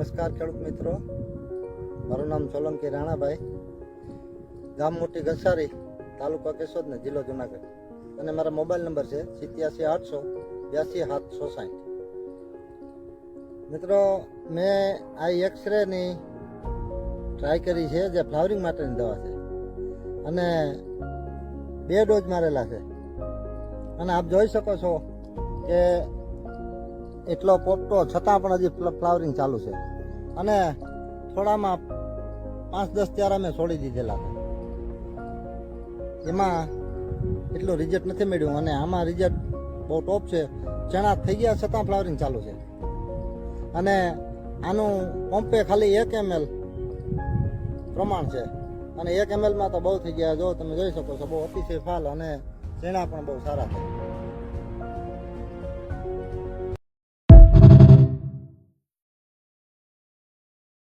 નમસ્કાર ખેડૂત મિત્રો. મારું નામ સોલંકી રાણાભાઈ. ગામ મોટી ઘસારી, તાલુકા કેશોદ ને જિલ્લો જુનાગઢ. અને મારા મોબાઈલ નંબર છે સિત્યાસી આઠસો બ્યાસી સાતસો સાઠ મિત્રો, મેં આ એક્સરેની ટ્રાય કરી છે, જે ફ્લાવરિંગ માટેની દવા છે. અને બે ડોઝ મારેલા છે. અને આપ જોઈ શકો છો કે એટલો પોપટો છતાં પણ હજી ફ્લાવરિંગ ચાલુ છે. અને થોડામાં પાંચ દસ ત્યારે અમે છોડી દીધેલા એમાં એટલું રિઝલ્ટ નથી મળ્યું અને આમાં રિઝલ્ટ બહુ ટોપ છે. ચણા થઈ ગયા છતાં ફ્લાવરિંગ ચાલુ છે. અને આનું પંપે ખાલી એક એમએલ પ્રમાણ છે. અને એક એમએલમાં તો બહુ થઈ ગયા. જો તમે જોઈ શકો છો, બહુ અતિશય ફાલ અને ચણા પણ બહુ સારા છે.